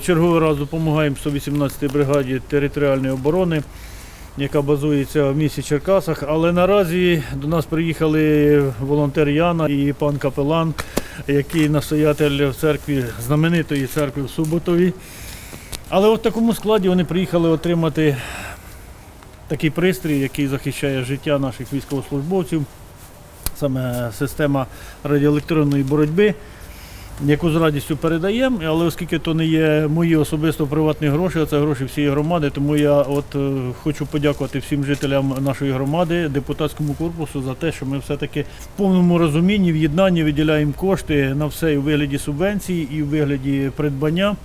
Черговий раз допомагаємо 118-й бригаді територіальної оборони, яка базується в місті Черкасах. Але наразі до нас приїхали волонтер Яна і пан Капелан, який настоятель в церкві, знаменитої церкви в Суботові. Але в такому складі вони приїхали отримати такий пристрій, який захищає життя наших військовослужбовців, саме система радіоелектронної боротьби, яку з радістю передаємо, але оскільки то не є мої особисто приватні гроші, а це гроші всієї громади, тому я от е, хочу подякувати всім жителям нашої громади, депутатському корпусу за те, що ми все-таки в повному розумінні, в єднанні виділяємо кошти на все і в вигляді субвенції, і в вигляді придбання.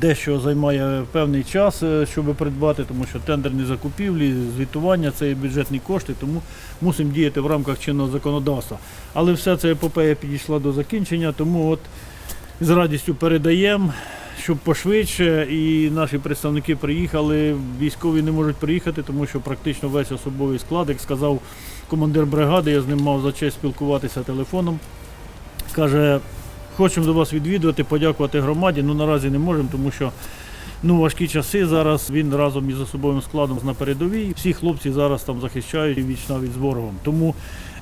Дещо займає певний час, е, щоб придбати, тому що тендерні закупівлі, звітування це є бюджетні кошти, тому мусимо діяти в рамках чинного законодавства. Але вся ця епопея підійшла до закінчення, тому от з радістю передаємо, щоб пошвидше. І наші представники приїхали. Військові не можуть приїхати, тому що практично весь особовий склад, як сказав командир бригади, я з ним мав за честь спілкуватися телефоном. Каже, хочемо до вас відвідувати, подякувати громаді. Ну наразі не можемо, тому що ну, важкі часи зараз. Він разом із особовим складом на передовій. Всі хлопці зараз там захищають віч навіть з ворогом. Тому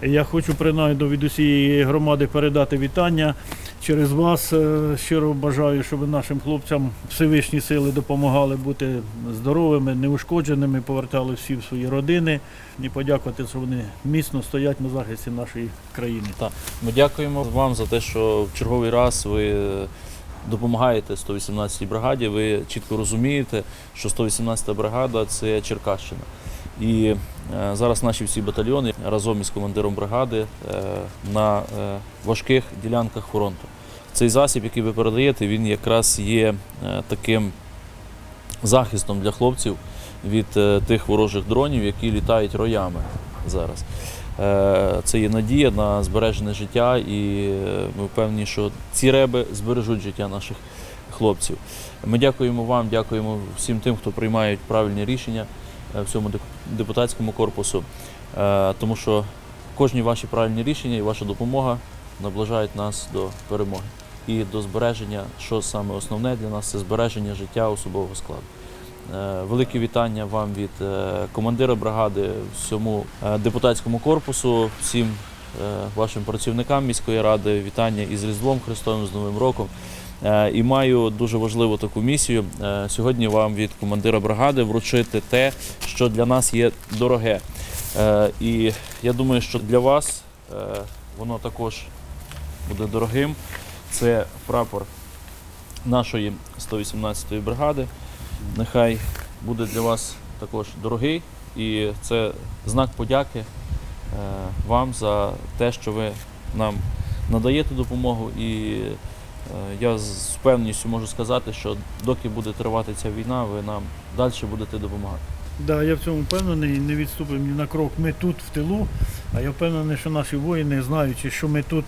я хочу принаймні від усієї громади передати вітання. Через вас е, щиро бажаю, щоб нашим хлопцям Всевишні сили допомагали бути здоровими, неушкодженими, повертали всі в свої родини і подякувати, що вони міцно стоять на захисті нашої країни. Так, ми дякуємо вам за те, що в черговий раз ви е, допомагаєте 118-й бригаді. Ви чітко розумієте, що 118-та бригада це Черкащина. І е, зараз наші всі батальйони разом із командиром бригади е, на е, важких ділянках фронту. Цей засіб, який ви передаєте, він якраз є таким захистом для хлопців від тих ворожих дронів, які літають роями зараз. Це є надія на збережене життя, і ми впевнені, що ці реби збережуть життя наших хлопців. Ми дякуємо вам, дякуємо всім тим, хто приймають правильні рішення в цьому депутатському корпусу, е, тому що кожні ваші правильні рішення і ваша допомога наближають нас до перемоги і до збереження, що саме основне для нас це збереження життя особового складу. Е, Велике вітання вам від е, командира бригади, всьому е, депутатському корпусу, всім е, вашим працівникам міської ради. Вітання із Різдвом Христовим, з Новим роком. Е, І маю дуже важливу таку місію е, сьогодні вам від командира бригади вручити те, що для нас є дороге. Е, І я думаю, що для вас воно також буде дорогим. Це прапор нашої 118-ї бригади. Нехай буде для вас також дорогий, і це знак подяки вам за те, що ви нам надаєте допомогу. І я з впевненістю можу сказати, що доки буде тривати ця війна, ви нам далі будете допомагати. Да, я в цьому впевнений, не відступимо ні на крок. Ми тут в тилу, а я впевнений, що наші воїни, знаючи, що ми тут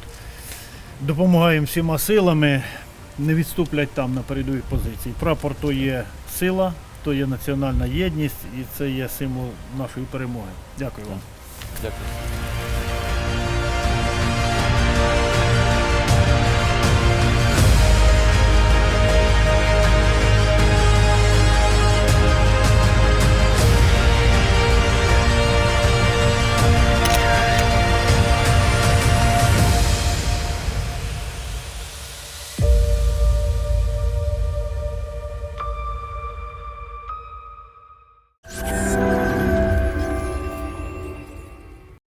допомагаємо всіма силами, не відступлять там на передових позицій. Прапор то є сила, то є національна єдність і це є символ нашої перемоги. Дякую вам. Дякую.